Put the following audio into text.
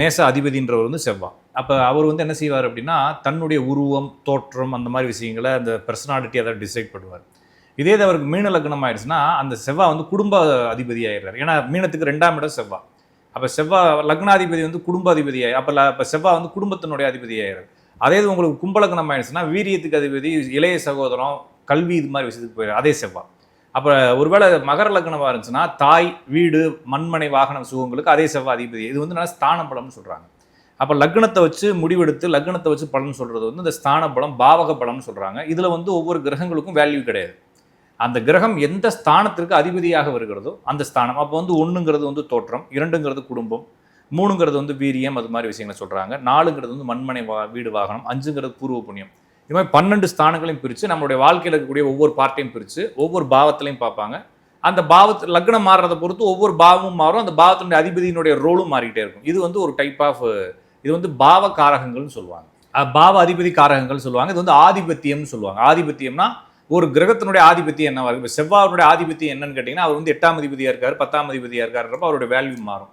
மேச அதிபதின்றவர் வந்து செவ்வாய். அப்போ அவர் வந்து என்ன செய்வார் அப்படின்னா தன்னுடைய உருவம் தோற்றம் அந்த மாதிரி விஷயங்களை அந்த பர்சனாலிட்டி அதை டிசைட் பண்ணுவார். இதே இது அவருக்கு மீன லக்னம் ஆயிடுச்சுன்னா அந்த செவ்வாய் வந்து குடும்ப அதிபதி ஆயிடுறாரு. ஏன்னா மீனத்துக்கு ரெண்டாம் இடம் செவ்வாய். அப்போ செவ்வாய் லக்னாதிபதி வந்து குடும்ப அதிபதி ஆகி அப்போ அப்போ செவ்வாய் வந்து குடும்பத்தினுடைய அதிபதி ஆயிடுறாரு. அதே இது உங்களுக்கு கும்பலக்னம் ஆயிடுச்சுன்னா வீரியத்துக்கு அதிபதி இளைய சகோதரம் கல்வி இது மாதிரி விஷயத்துக்கு போயிடும் அதே செவ்வாய். அப்போ ஒருவேளை மகர லக்னமாக இருந்துச்சுன்னா தாய் வீடு மண்மனை வாகனம் சுகங்களுக்கு அதே செவ்வாய் அதிபதி இது வந்து நல்லா ஸ்தான பலம்னு சொல்கிறாங்க அப்போ லக்னத்தை வச்சு முடிவெடுத்து லக்னத்தை வச்சு பலன் சொல்கிறது வந்து இந்த ஸ்தான பலம் பாவக பலம்னு சொல்கிறாங்க இதில் வந்து ஒவ்வொரு கிரகங்களுக்கும் வேல்யூ கிடையாது. அந்த கிரகம் எந்த ஸ்தானத்திற்கு அதிபதியாக வருகிறதோ அந்த ஸ்தானம். அப்போ வந்து ஒன்றுங்கிறது வந்து தோற்றம் இரண்டுங்கிறது குடும்பம் மூணுங்கிறது வந்து வீரியம் அது மாதிரி விஷயங்களை சொல்கிறாங்க நாலுங்கிறது வந்து மண்மனை வா வீடு வாகனம் அஞ்சுங்கிறது பூர்வ புண்ணியம். இது மாதிரி பன்னெண்டு ஸ்தானங்களையும் பிரித்து நம்மளுடைய வாழ்க்கையில் இருக்கக்கூடிய ஒவ்வொரு பார்ட்டையும் பிரித்து ஒவ்வொரு பாவத்திலையும் பார்ப்பாங்க. அந்த பாவத்து லக்னம் மாறுறதை பொறுத்து ஒவ்வொரு பாவமும் மாறும். அந்த பாவத்தினுடைய அதிபதியினுடைய ரோலும் மாறிக்கிட்டே இருக்கும். இது வந்து ஒரு டைப் ஆஃப் இது வந்து பாவ காரகங்கள்னு சொல்லுவாங்க. பாவ அதிபதி காரகங்கள் சொல்லுவாங்க. இது வந்து ஆதிபத்தியம்னு சொல்லுவாங்க. ஆதிபத்தியம்னா ஒரு கிரகத்தினுடைய ஆதிபத்தியம் என்னவா இருக்கு இப்போ செவ்வாயுடைய ஆதிபத்தியம் என்னன்னு கேட்டிங்கன்னா அவர் வந்து எட்டாம் அதிபதியாக இருக்கார் பத்தாம் அதிபதியாக இருக்காருன்றப்ப அவருடைய வேல்யூ மாறும்.